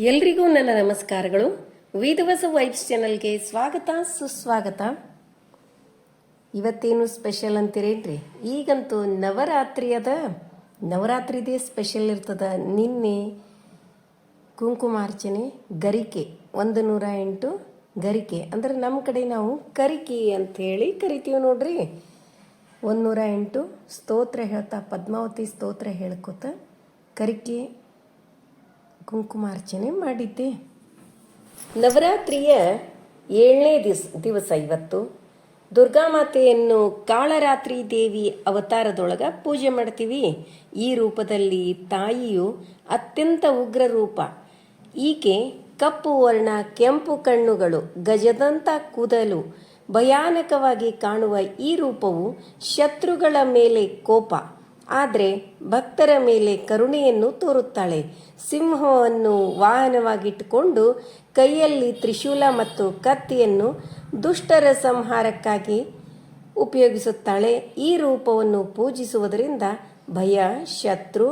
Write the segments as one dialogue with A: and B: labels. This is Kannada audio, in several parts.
A: ಎಲ್ರಿಗೂ ನನ್ನ ನಮಸ್ಕಾರಗಳು. ವಿಧವಸ ವೈಬ್ಸ್ ಚಾನಲ್ಗೆ ಸ್ವಾಗತ, ಸುಸ್ವಾಗತ. ಇವತ್ತೇನು ಸ್ಪೆಷಲ್ ಅಂತೀರೇನ್ರಿ? ಈಗಂತೂ ನವರಾತ್ರಿ ಅದ ನವರಾತ್ರಿದೇ ಸ್ಪೆಷಲ್ ಇರ್ತದ ನಿನ್ನೆ ಕುಂಕುಮಾರ್ಚನೆ ಗರಿಕೆ. ಒಂದು ನೂರ ಎಂಟು ಗರಿಕೆ. ಅಂದ್ರೆ ನಮ್ಮ ಕಡೆ ನಾವು ಕರಿಕೆ ಅಂತ ಹೇಳಿ ಕರಿತೀವಿ ನೋಡ್ರಿ. ಒಂದು ನೂರ ಎಂಟು ಸ್ತೋತ್ರ ಹೇಳ್ತಾ, ಪದ್ಮಾವತಿ ಸ್ತೋತ್ರ ಹೇಳ್ಕೊತ ಕರಿಕೆ ಕುಂಕುಮಾರ್ಚನೆ ಮಾಡಿದ್ದೆ. ನವರಾತ್ರಿಯ ಏಳನೇ ದಿವಸ ದಿವಸ ಇವತ್ತು ದುರ್ಗಾಮಾತೆಯನ್ನು ಕಾಳರಾತ್ರಿ ದೇವಿ ಅವತಾರದೊಳಗ ಪೂಜೆ ಮಾಡ್ತೀವಿ. ಈ ರೂಪದಲ್ಲಿ ತಾಯಿಯು ಅತ್ಯಂತ ಉಗ್ರ ರೂಪ. ಈಕೆ ಕಪ್ಪು ವರ್ಣ, ಕೆಂಪು ಕಣ್ಣುಗಳು, ಗಜದಂತ ಕೂದಲು ಭಯಾನಕವಾಗಿ ಕಾಣುವ ಈ ರೂಪವು ಶತ್ರುಗಳ ಮೇಲೆ ಕೋಪ. ಆದರೆ ಭಕ್ತರ ಮೇಲೆ ಕರುಣೆಯನ್ನು ತೋರುತ್ತಾಳೆ. ಸಿಂಹವನ್ನು ವಾಹನವಾಗಿಟ್ಟುಕೊಂಡು ಕೈಯಲ್ಲಿ ತ್ರಿಶೂಲ ಮತ್ತು ಕತ್ತಿಯನ್ನು ದುಷ್ಟರ ಸಂಹಾರಕ್ಕಾಗಿ ಉಪಯೋಗಿಸುತ್ತಾಳೆ. ಈ ರೂಪವನ್ನು ಪೂಜಿಸುವುದರಿಂದ ಭಯ, ಶತ್ರು,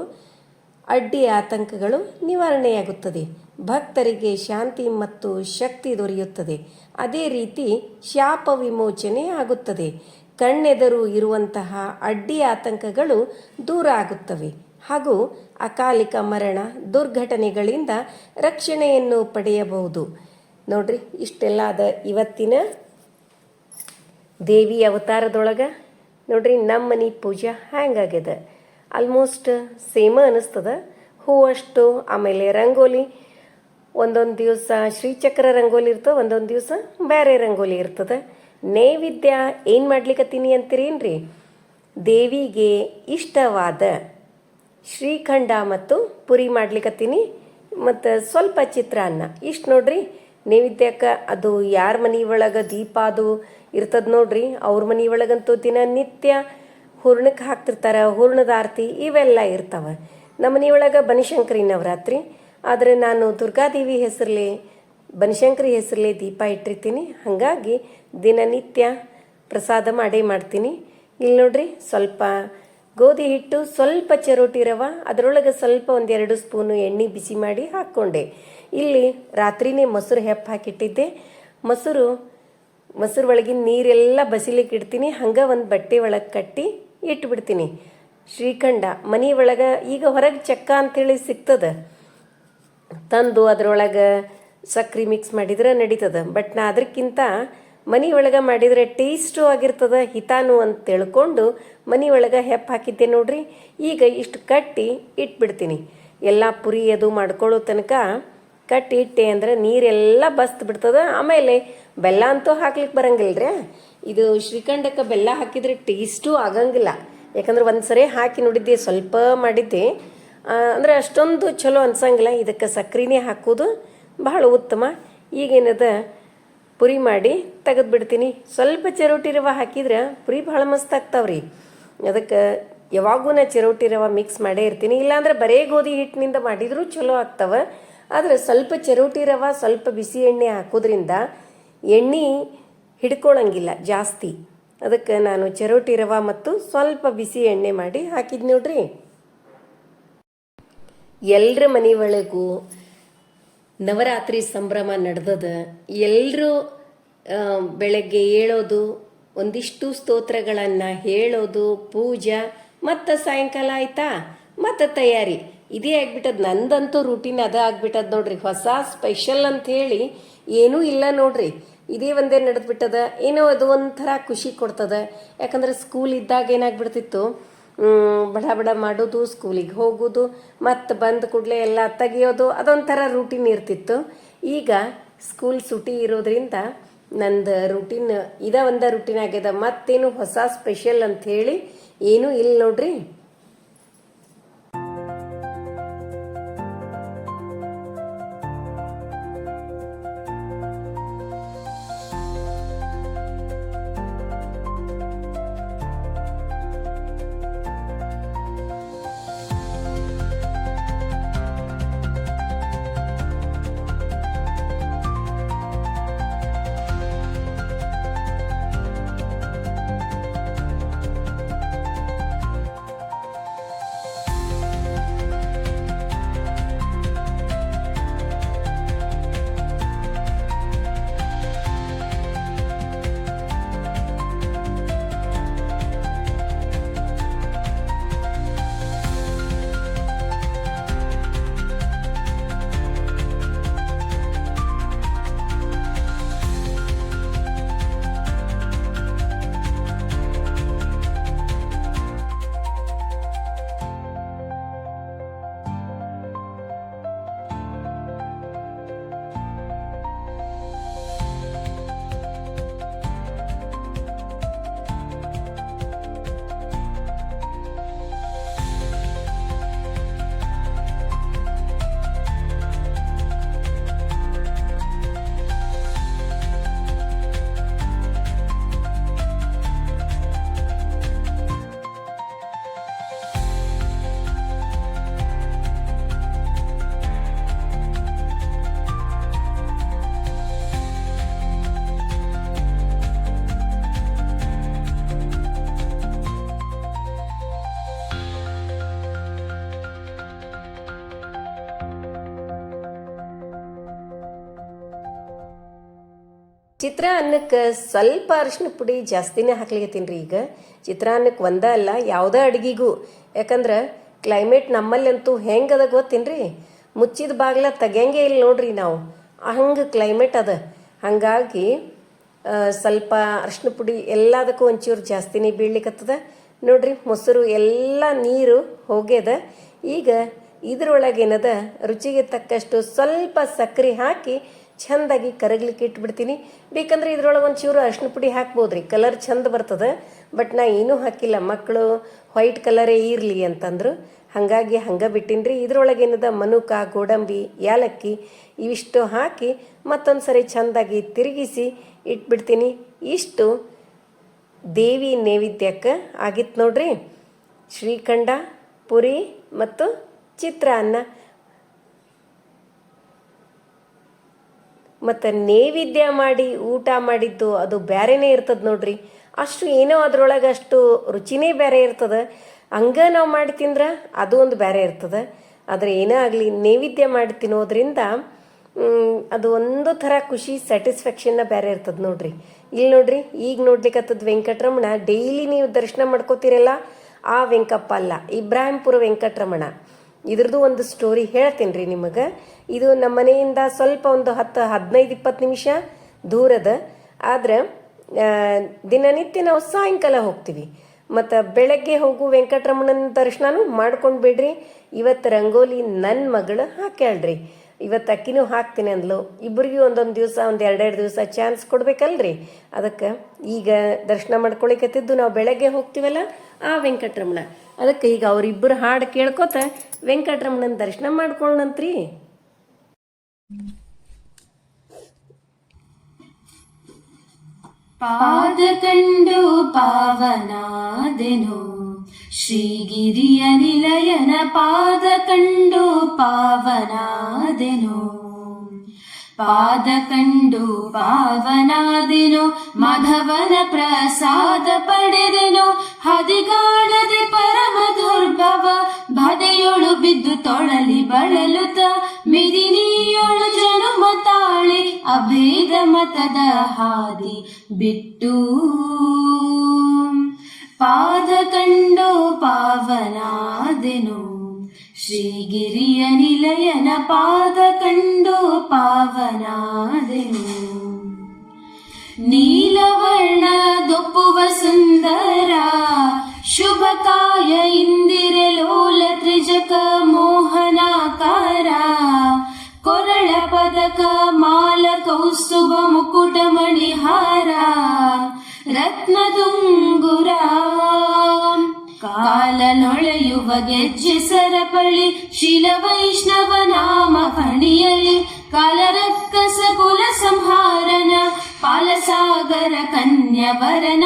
A: ಅಡ್ಡಿ ಆತಂಕಗಳು ನಿವಾರಣೆಯಾಗುತ್ತದೆ. ಭಕ್ತರಿಗೆ ಶಾಂತಿ ಮತ್ತು ಶಕ್ತಿ ದೊರೆಯುತ್ತದೆ. ಅದೇ ರೀತಿ ಶಾಪ ವಿಮೋಚನೆ ಆಗುತ್ತದೆ. ಕಣ್ಣೆದರು ಇರುವಂತಹ ಅಡ್ಡಿ ಆತಂಕಗಳು ದೂರ ಆಗುತ್ತವೆ. ಹಾಗೂ ಅಕಾಲಿಕ ಮರಣ, ದುರ್ಘಟನೆಗಳಿಂದ ರಕ್ಷಣೆಯನ್ನು ಪಡೆಯಬಹುದು. ನೋಡ್ರಿ, ಇಷ್ಟೆಲ್ಲ ಅದ ಇವತ್ತಿನ ದೇವಿ ಅವತಾರದೊಳಗೆ. ನೋಡ್ರಿ ನಮ್ಮ ಮನೆ ಪೂಜೆ ಹ್ಯಾಂಗಾಗ್ಯದ? ಆಲ್ಮೋಸ್ಟ್ ಸೇಮ ಅನಿಸ್ತದ. ಹೂವಷ್ಟು ಆಮೇಲೆ ರಂಗೋಲಿ. ಒಂದೊಂದು ದಿವಸ ಶ್ರೀಚಕ್ರ ರಂಗೋಲಿ ಇರ್ತದೆ, ಒಂದೊಂದು ದಿವಸ ಬೇರೆ ರಂಗೋಲಿ ಇರ್ತದೆ. ನೈವೇದ್ಯ ಏನು ಮಾಡ್ಲಿಕ್ಕತ್ತೀನಿ ಅಂತೀರೇನ್ರಿ? ದೇವಿಗೆ ಇಷ್ಟವಾದ ಶ್ರೀಖಂಡ ಮತ್ತು ಪುರಿ ಮಾಡ್ಲಿಕ್ಕತ್ತೀನಿ ಮತ್ತು ಸ್ವಲ್ಪ ಚಿತ್ರಾನ್ನ ಇಷ್ಟು ನೋಡ್ರಿ, ನೈವೇದ್ಯಕ್ಕೆ ಅದು ಯಾರ ಮನೆ ಒಳಗೆ ದೀಪ ಅದು ಇರ್ತದ ನೋಡ್ರಿ, ಅವ್ರ ಮನೆ ಒಳಗಂತೂ ದಿನನಿತ್ಯ ಹೂರ್ಣಕ್ಕೆ ಹಾಕ್ತಿರ್ತಾರೆ, ಹೂರ್ಣದ ಆರತಿ ಇವೆಲ್ಲ ಇರ್ತಾವ. ನಮ್ಮ ಒಳಗೆ ಬನಶಂಕರಿ ನವರಾತ್ರಿ, ಆದರೆ ನಾನು ದುರ್ಗಾದೇವಿ ಹೆಸರಲ್ಲೇ ಬನಶಂಕರಿ ಹೆಸರಲ್ಲೇ ದೀಪ ಇಟ್ಟಿರ್ತೀನಿ. ಹಾಗಾಗಿ ದಿನನಿತ್ಯ ಪ್ರಸಾದ ಮಾಡಿ ಮಾಡ್ತೀನಿ. ಇಲ್ಲಿ ನೋಡ್ರಿ, ಸ್ವಲ್ಪ ಗೋಧಿ ಹಿಟ್ಟು, ಸ್ವಲ್ಪ ಚರೋಟಿ ರವ, ಅದರೊಳಗೆ ಸ್ವಲ್ಪ ಒಂದೆರಡು ಸ್ಪೂನು ಎಣ್ಣೆ ಬಿಸಿ ಮಾಡಿ ಹಾಕ್ಕೊಂಡೆ. ಇಲ್ಲಿ ರಾತ್ರಿನೇ ಮೊಸರು ಹೆಪ್ಪು ಹಾಕಿಟ್ಟಿದ್ದೆ. ಮೊಸರು ಮೊಸರು ಒಳಗಿನ ನೀರೆಲ್ಲ ಬಸಿಲಿಕ್ಕೆ ಇಡ್ತೀನಿ. ಹಂಗೆ ಒಂದು ಬಟ್ಟೆ ಒಳಗೆ ಕಟ್ಟಿ ಇಟ್ಬಿಡ್ತೀನಿ. ಶ್ರೀಖಂಡ, ಮನೆ ಒಳಗೆ ಈಗ ಹೊರಗೆ ಚಕ್ಕ ಅಂತೇಳಿ ಸಿಗ್ತದೆ. ತಂದು ಅದರೊಳಗೆ ಸಕ್ರೆ ಮಿಕ್ಸ್ ಮಾಡಿದ್ರೆ ನಡೀತದೆ. ಬಟ್ ನಾ ಅದಕ್ಕಿಂತ ಮನೆ ಒಳಗೆ ಮಾಡಿದರೆ ಟೇಸ್ಟು ಆಗಿರ್ತದ, ಹಿತಾನು ಅಂತ ತಿಳ್ಕೊಂಡು ಮನೆ ಒಳಗೆ ಹೆಪ್ಪು ಹಾಕಿದ್ದೆ ನೋಡ್ರಿ? ಈಗ ಇಷ್ಟು ಕಟ್ಟಿ ಇಟ್ಬಿಡ್ತೀನಿ. ಎಲ್ಲ ಪುರಿ ಅದು ಮಾಡ್ಕೊಳ್ಳೋ ತನಕ ಕಟ್ಟಿ ಇಟ್ಟೆ ಅಂದ್ರೆ ನೀರೆಲ್ಲ ಬಸ್ತ್ ಬಿಡ್ತದ. ಆಮೇಲೆ ಬೆಲ್ಲ ಅಂತೂ ಹಾಕ್ಲಿಕ್ಕೆ ಬರಂಗಿಲ್ಲ ಇದು ಶ್ರೀಖಂಡಕ್ಕೆ ಬೆಲ್ಲ ಹಾಕಿದ್ರೆ ಟೇಸ್ಟು ಆಗಂಗಿಲ್ಲ. ಯಾಕಂದ್ರೆ ಒಂದು ಸರಿ ಹಾಕಿ ನೋಡಿದ್ದೆ, ಸ್ವಲ್ಪ ಮಾಡಿದ್ದೆ. ಅಂದ್ರೆ ಅಷ್ಟೊಂದು ಚಲೋ ಅನ್ಸಂಗಿಲ್ಲ. ಇದಕ್ಕೆ ಸಕ್ರೆನೇ ಹಾಕೋದು ಬಹಳ ಉತ್ತಮ. ಈಗೇನದ ಪುರಿ ಮಾಡಿ ತೆಗೆದು ಬಿಡ್ತೀನಿ ಸ್ವಲ್ಪ ಚಿರೋಟಿ ರವೆ ಹಾಕಿದ್ರೆ ಪುರಿ ಭಾಳ ಮಸ್ತ್ ಆಗ್ತಾವ್ರಿ. ಅದಕ್ಕೆ ಯಾವಾಗೂ ನಾ ಚಿರೋಟಿ ರವೆ ಮಿಕ್ಸ್ ಮಾಡೇ ಇರ್ತೀನಿ. ಇಲ್ಲಾಂದ್ರೆ ಬರೇ ಗೋಧಿ ಹಿಟ್ಟಿನಿಂದ ಮಾಡಿದರೂ ಚಲೋ ಆಗ್ತವೆ. ಆದರೆ ಸ್ವಲ್ಪ ಚಿರೋಟಿ ರವೆ, ಸ್ವಲ್ಪ ಬಿಸಿ ಎಣ್ಣೆ ಹಾಕೋದ್ರಿಂದ ಎಣ್ಣೆ ಹಿಡ್ಕೊಳಂಗಿಲ್ಲ ಜಾಸ್ತಿ. ಅದಕ್ಕೆ ನಾನು ಚಿರೋಟಿ ರವೆ ಮತ್ತು ಸ್ವಲ್ಪ ಬಿಸಿ ಎಣ್ಣೆ ಮಾಡಿ ಹಾಕಿದ್ ನೋಡ್ರಿ. ಎಲ್ಲರ ಮನೆ ಒಳಗೂ ನವರಾತ್ರಿ ಸಂಭ್ರಮ ನಡೆದದ. ಎಲ್ಲರೂ ಬೆಳಗ್ಗೆ ಏಳೋದು, ಒಂದಿಷ್ಟು ಸ್ತೋತ್ರಗಳನ್ನು ಹೇಳೋದು, ಪೂಜಾ, ಮತ್ತು ಸಾಯಂಕಾಲ ಆಯ್ತಾ? ಮತ್ತು ತಯಾರಿ. ಇದೇ ಆಗ್ಬಿಟ್ಟದ. ನಂದಂತೂ ರೂಟೀನ್ ಅದ ಆಗ್ಬಿಟ್ಟದ ನೋಡ್ರಿ. ಹೊಸ ಸ್ಪೆಷಲ್ ಅಂತ ಹೇಳಿ ಏನೂ ಇಲ್ಲ ನೋಡ್ರಿ. ಇದೇ ಒಂದೇ ನಡೆದ್ಬಿಟ್ಟದ. ಏನೋ ಅದು ಒಂಥರ ಖುಷಿ ಕೊಡ್ತದ. ಯಾಕಂದ್ರೆ ಸ್ಕೂಲ್ ಇದ್ದಾಗ ಏನಾಗ್ಬಿಡ್ತಿತ್ತು ಬಡ ಬಡ ಮಾಡೋದು ಸ್ಕೂಲಿಗೆ ಹೋಗೋದು, ಮತ್ತು ಬಂದ ಕೂಡಲೇ ಎಲ್ಲ ತೆಗಿಯೋದು, ಅದೊಂಥರ ರೂಟೀನ್ ಇರ್ತಿತ್ತು. ಈಗ ಸ್ಕೂಲ್ ಸುಟಿ ಇರೋದ್ರಿಂದ ನಂದು ರೂಟೀನ್ ಇದ ಒಂದ ರೂಟೀನ್ ಆಗ್ಯದ. ಮತ್ತೇನು ಹೊಸ ಸ್ಪೆಷಲ್ ಅಂತ ಹೇಳಿ ಏನೂ ಇಲ್ಲ ನೋಡ್ರಿ. ಚಿತ್ರಾನ್ನಕ್ಕೆ ಸ್ವಲ್ಪ ಅರಿಶಿನ ಪುಡಿ ಜಾಸ್ತಿನೇ ಹಾಕ್ಲಿಕತ್ತೀನಿ ರೀ ಈಗ. ಚಿತ್ರಾನ್ನಕ್ಕೆ ಒಂದೇ ಅಲ್ಲ, ಯಾವುದೇ ಅಡುಗೆಗೂ. ಯಾಕಂದ್ರೆ ಕ್ಲೈಮೇಟ್ ನಮ್ಮಲ್ಲಂತೂ ಹೆಂಗದ ಗೊತ್ತೇನ್ರಿ ಮುಚ್ಚಿದ ಬಾಗ್ಲ ತೆಗಿಯಂಗೆ ಇಲ್ಲ ನೋಡ್ರಿ ನಾವು. ಹಂಗೆ ಕ್ಲೈಮೇಟ್ ಅದ. ಹಾಗಾಗಿ ಸ್ವಲ್ಪ ಅರಿಶಿನ ಪುಡಿ ಎಲ್ಲದಕ್ಕೂ ಒಂಚೂರು ಜಾಸ್ತಿನೇ ಬೀಳ್ಲಿಕ್ಕತ್ತದ ನೋಡ್ರಿ ಮೊಸರು ಎಲ್ಲ ನೀರು ಹೋಗ್ಯದ. ಈಗ ಇದ್ರೊಳಗೇನದ ರುಚಿಗೆ ತಕ್ಕಷ್ಟು ಸ್ವಲ್ಪ ಸಕ್ಕರೆ ಹಾಕಿ ಚೆಂದಾಗಿ ಕರಗ್ಲಿಕ್ಕೆ ಇಟ್ಬಿಡ್ತೀನಿ. ಬೇಕಂದ್ರೆ ಇದ್ರೊಳಗೆ ಒಂದು ಚೂರು ಅರಿಶಿನ ಪುಡಿ ಹಾಕ್ಬೋದ್ರಿ. ಕಲರ್ ಚಂದ ಬರ್ತದೆ. ಬಟ್ ನಾ ಏನೂ ಹಾಕಿಲ್ಲ. ಮಕ್ಕಳು ವೈಟ್ ಕಲರೇ ಇರಲಿ ಅಂತಂದ್ರು. ಹಾಗಾಗಿ ಹಂಗೆ ಬಿಟ್ಟಿನ್ರಿ. ಇದ್ರೊಳಗೆ ಏನದ? ಮನುಕ, ಗೋಡಂಬಿ, ಯಾಲಕ್ಕಿ ಇವಿಷ್ಟು ಹಾಕಿ ಮತ್ತೊಂದು ಸರಿ ಚಂದಾಗಿ ತಿರುಗಿಸಿ ಇಟ್ಬಿಡ್ತೀನಿ. ಇಷ್ಟು ದೇವಿ ನೈವೇದ್ಯಕ್ಕೆ ಆಗಿತ್ತು ನೋಡ್ರಿ. ಶ್ರೀಖಂಡ, ಪುರಿ ಮತ್ತು ಚಿತ್ರಾನ್ನ. ಮತ್ತು ನೈವೇದ್ಯ ಮಾಡಿ ಊಟ ಮಾಡಿದ್ದು ಅದು ಬೇರೆನೇ ಇರ್ತದೆ ನೋಡ್ರಿ. ಅಷ್ಟು ಏನೋ ಅದ್ರೊಳಗೆ ಅಷ್ಟು ರುಚಿನೇ ಬೇರೆ ಇರ್ತದೆ. ಹಂಗ ನಾವು ಮಾಡಿ ತಿಂದ್ರೆ ಅದು ಒಂದು ಬೇರೆ ಇರ್ತದೆ. ಆದರೆ ಏನೇ ಆಗಲಿ, ನೈವೇದ್ಯ ಮಾಡಿ ತಿನ್ನೋದ್ರಿಂದ ಅದು ಒಂದು ಥರ ಖುಷಿ ಸ್ಯಾಟಿಸ್ಫ್ಯಾಕ್ಷನ್ನ ಬೇರೆ ಇರ್ತದೆ ನೋಡ್ರಿ. ಇಲ್ಲಿ ನೋಡ್ರಿ, ಈಗ ನೋಡ್ಲಿಕ್ಕತ್ತದ ವೆಂಕಟರಮಣ ಡೈಲಿ ನೀವು ದರ್ಶನ ಮಾಡ್ಕೋತೀರಲ್ಲ? ಆ ವೆಂಕಪ್ಪ ಅಲ್ಲ, ಇಬ್ರಾಹಿಂಪುರ ವೆಂಕಟರಮಣ. ಇದ್ರದ್ದು ಒಂದು ಸ್ಟೋರಿ ಹೇಳ್ತೀನಿ ರೀ ನಿಮಗೆ. ಇದು ನಮ್ಮ ಮನೆಯಿಂದ ಸ್ವಲ್ಪ ಒಂದು ಹತ್ತು, ಹದಿನೈದು, ಇಪ್ಪತ್ತು ನಿಮಿಷ ದೂರದ. ಆದ್ರೆ ದಿನನಿತ್ಯ ನಾವು ಸಾಯಂಕಾಲ ಹೋಗ್ತೀವಿ. ಮತ್ತು ಬೆಳಗ್ಗೆ ಹೋಗು ವೆಂಕಟರಮಣನ ದರ್ಶನನೂ ಮಾಡ್ಕೊಂಡು ಬಿಡ್ರಿ. ಇವತ್ತು ರಂಗೋಲಿ ನನ್ನ ಮಗಳು ಹಾಕ್ಯಾಳ್ರಿ. ಇವತ್ತು ಅಕ್ಕಿನೂ ಹಾಕ್ತೀನಿ ಅಂದ್ಲು. ಇಬ್ಬರಿಗೂ ಒಂದೊಂದು ದಿವಸ, ಒಂದು ಎರಡೆರಡು ದಿವಸ ಚಾನ್ಸ್ ಕೊಡ್ಬೇಕಲ್ರಿ? ಅದಕ್ಕೆ ಈಗ ದರ್ಶನ ಮಾಡ್ಕೊಳಿಕತ್ತಿದ್ದು ನಾವು ಬೆಳಗ್ಗೆ ಹೋಗ್ತೀವಲ್ಲ, ಆ ವೆಂಕಟರಮಣ. ಅದಕ್ಕೆ ಈಗ ಅವರಿಬ್ಬರು ಹಾಡು ಕೇಳ್ಕೊತ ವೆಂಕಟರಮಣನ ದರ್ಶನ ಮಾಡ್ಕೊಳ್ಳಂತ್ರಿ
B: ಪಾದ ಕಂಡು ಪಾವನಾದೆನು. ಶ್ರೀಗಿರಿಯ ನಿಲಯನ ಪಾದ ಕಂಡು ಪಾವನಾದೆನು. ಪಾದ ಕಂಡು ಪಾವನಾದೆನು, ಮಾಧವನ ಪ್ರಸಾದ ಪಡೆದೆನು. ಹದಿಗಾಣದೆ ಪರಮ ದುರ್ಭವ ಬದೆಯೊಳು ಬಿದ್ದು ತೊಳಲಿ ಬಳಲುತ, ಮಿದಿನಿಯೊಳು ಜನುಮ ತಾಳಿ, ಅಭೇದ ಮತದ ಹಾದಿ ಬಿಟ್ಟು. ಪಾದ ಕಂಡು ಪಾವನಾದೆನು ಶ್ರೀಗಿರಿಯ ನಿಲಯನ ಪಾದ ಕಂಡು ಪಾವನಾದೆನು ನೀಲವರ್ಣದೊಪ್ಪುವ ಸುಂದರ ಶುಭಕಾಯ ಇಂದಿರಲೋಲ ತ್ರಿಜಕ ಮೋಹನಾಕಾರ ಕೊರಳ ಪದಕ ಮಾಲ ಕೌಸ್ತುಭ ಮುಕುಟ ಮಣಿಹಾರ ರತ್ನದುಂಗುರ ಕಾಲನೊಳೆಯುವ ಗೆಜ್ಜೆ ಸರಪಳಿ ಶಿಲ ವೈಷ್ಣವ ನಾಮ ಫಣಿಯಲಿ ಕಾಲರಕ್ಕಸ ಕುಲ ಸಂಹಾರನ ಪಾಲಸಾಗರ ಕನ್ಯವರನ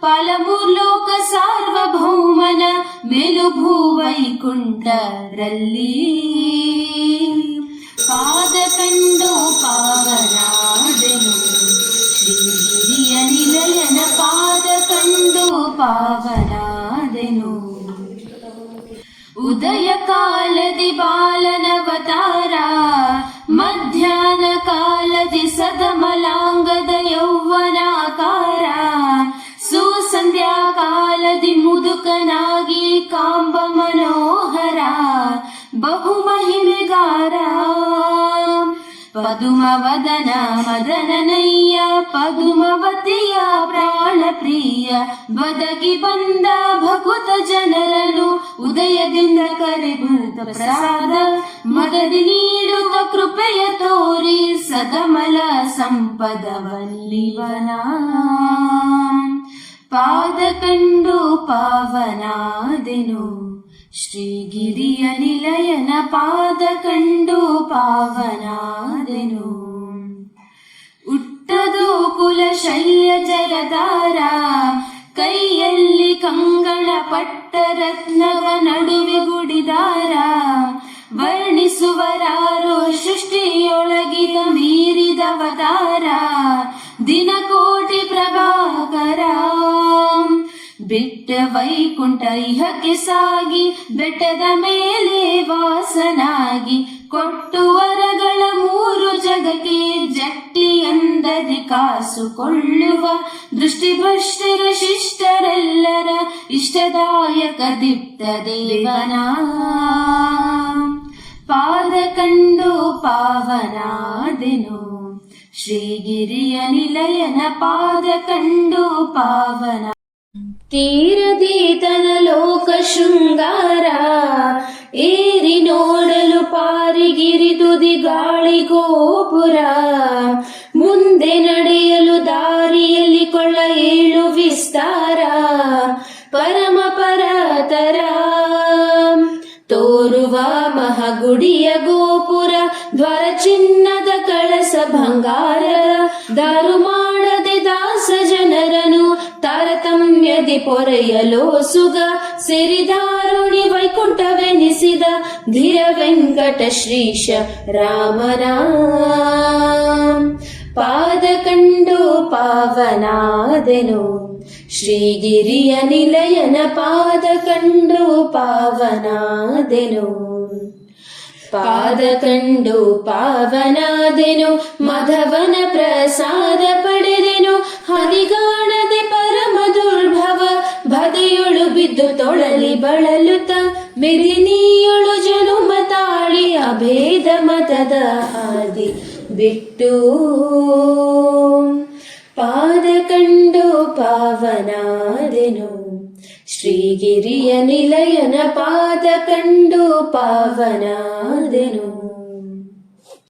B: ಪಾಲಮೂರ್ಲೋಕ ಸಾರ್ವಭೌಮನ ಮೇಲು ಭೂವೈಕುಂಠರಲ್ಲಿ ಪಾದ ಕಂಡು ಪಾವನಾದೆನು ಪಾವನಾದೆನು ಉದಯ ಕಾಲದಿ ಬಾಲನವತಾರ ಮಧ್ಯಾಹ್ನ ಕಾಲದಿ ಸದಮಲಾಂಗದ ಯೌವನಾಕಾರ ಸುಸಂಧ್ಯಾ ಕಾಲದಿ ಮುದುಕನಾಗಿ ಪದುಮವದನ ಮದನನಯ್ಯ ಪದುಮವತಿಯ ಪ್ರಾಣ ಪ್ರಿಯ ಬದಗಿ ಬಂದ ಭಕುತ ಜನರನು ಉದಯದಿಂದ ಕರೆಬುತ್ತ ಪ್ರಸಾದ ಮದದಿ ನೀಡುತ್ತ ಕೃಪೆಯ ತೋರಿ ಸದಮಲ ಸಂಪದವಲ್ಲಿವನ ಪಾದ ಕಂಡು ಪಾವನಾದೆನು ಶ್ರೀಗಿರಿಯ ನಿಲಯನ ಪಾದ ಕಂಡು ಪಾವನಾದೆನು. ಉಟ್ಟದು ಕುಲ ಶಲ್ಯ ಜಯದಾರ ಕೈಯಲ್ಲಿ ಕಂಗಳ ಪಟ್ಟ ರತ್ನವ ನಡುವೆ ಗುಡಿದಾರ, ವರ್ಣಿಸುವರಾರೋ ಸೃಷ್ಟಿಯೊಳಗಿದ ಮೀರಿದವತಾರ ದಿನಕೋಟಿ ಪ್ರಭಾಕರ ಬಿಟ್ಟ ವೈಕುಂಠ ಇಹಕ್ಕೆ ಸಾಗಿ, ಬೆಟ್ಟದ ಮೇಲೆ ವಾಸನಾಗಿ, ಕೊಟ್ಟು ವರಗಳ ಮೂರು ಜಗಕ್ಕೆ ಜಟ್ಟಿ ಅಂದದಿ ಕಾಸುಕೊಳ್ಳುವ ಕಾಸುಕೊಳ್ಳುವ ದೃಷ್ಟಿಭ್ರಷ್ಟರ ಶಿಷ್ಟರೆಲ್ಲರ ಇಷ್ಟದಾಯಕ ದಿಪ್ತ ದೇವನ. ಪಾದ ಕಂಡು ಪಾವನಾದೆನು ಶ್ರೀಗಿರಿಯ ನಿಲಯನ ಪಾದ ಕಂಡು ಪಾವನ ತೀರದೀತನ ಲೋಕ ಶೃಂಗಾರ ಏರಿ ನೋಡಲು ಪಾರಿಗಿರಿ ತುದಿ ಗಾಳಿ ಗೋಪುರ, ಮುಂದೆ ನಡೆಯಲು ದಾರಿಯಲ್ಲಿ ಕೊಳ್ಳ ಏಳು ವಿಸ್ತಾರ, ಪರಮ ಪರತರ. ತೋರುವ ಮಹಗುಡಿಯ ಗೋಪುರ, ದ್ವಾರ ಚಿನ್ನದ ಕಳಸ ಬಂಗಾರ, ದಾರು ಮಾಡದೆ ದಾಸ ಜನರನು ತಾರತಮ್ಯದಿ ಪೊರೆಯಲೋ ಸುಗ ಸಿರಿದಾರುಣಿ ವೈಕುಂಠವೆನಿಸಿದ ಧಿರ ವೆಂಕಟ ಶ್ರೀಶ ರಾಮನ ಪಾದ ಕಂಡು ಪಾವನಾದೆನು ಶ್ರೀಗಿರಿಯ ನಿಲಯನ ಪಾದ ಕಂಡು ಪಾವನಾದೆನು ಪಾದ ಕಂಡು ಪಾವನಾದೆನು ಮಧವನ ಪ್ರಸಾದ ಪಡೆದೆನು ಹರಿಗಾಣದೆ ತೊಳಲಿ ಬಳಲುತ್ತ ಮಿರಿನಿಯೊಳು ಜನುಮ ತಾಳಿ ಅಭೇದ ಮತದ ಹಾದಿ ಬಿಟ್ಟು. ಪಾದ ಕಂಡು ಪಾವನಾದೆನು, ಶ್ರೀಗಿರಿಯ ನಿಲಯನ ಪಾದ ಕಂಡು ಪಾವನಾದೆನು.